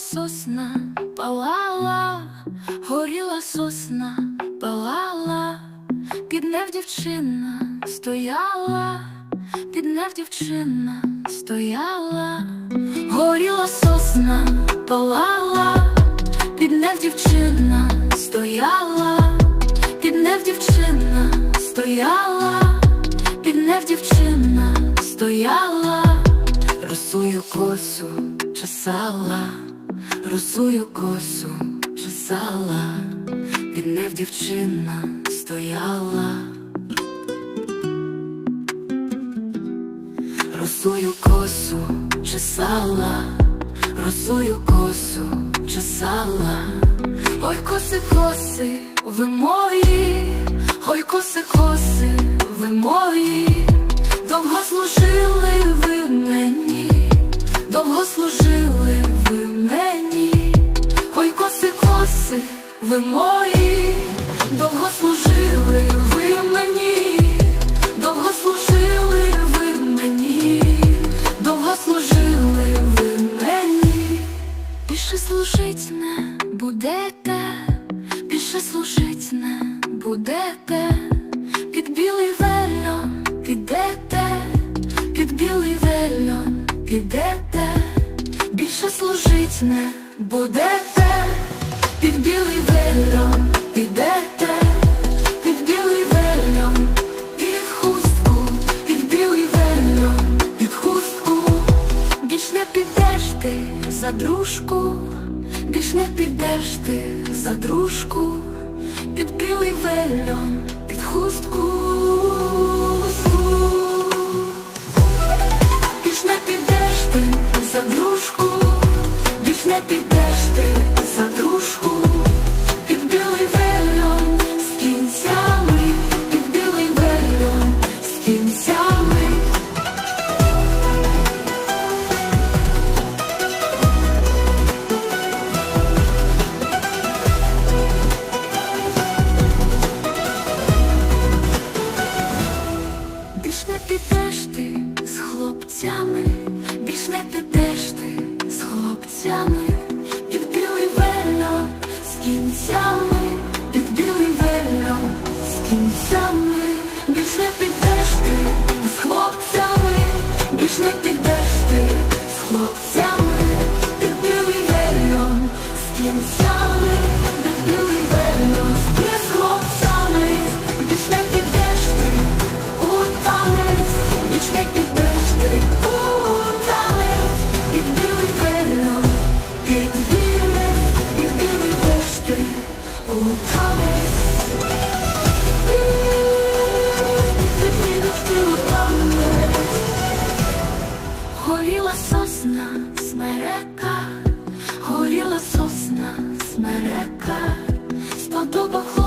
сосна, палала, горіла сосна, палала, під нев дівчина стояла, під нев дівчина стояла, горіла сосна, палала, під нев дівчина стояла, під нев дівчина стояла, під нев дівчина стояла, росую косу часала росую косу чесала, під нев дівчина стояла. Росую косу чесала, росую косу чесала, ой коси, коси, ви мої, ой коси, коси, ви мої, довго служили ви мені, довго служили ви мої, довго служили ви мені, довго служили ви мені, довго служили ви мені, більше служить не будете, більше служить не будете, під білий вельон підете, під білий вельон підете, більше служить не будете, під білий вельон підете, під білий вельон, під хустку, під білий вельон, під хустку, більш підеш ти за дружку, більш не підеш ти за дружку, під білий вельон, під хустку. Більш не підеш ти за дружку, більш підеш ти за дружку, хлопцями, під білий вельон з кінцями, під білий вельон з кінцями, більш не підеш ти з хлопцями, більш не підеш ти з хлопцями, сосна, смерека, горіла сосна, смерека, сподобав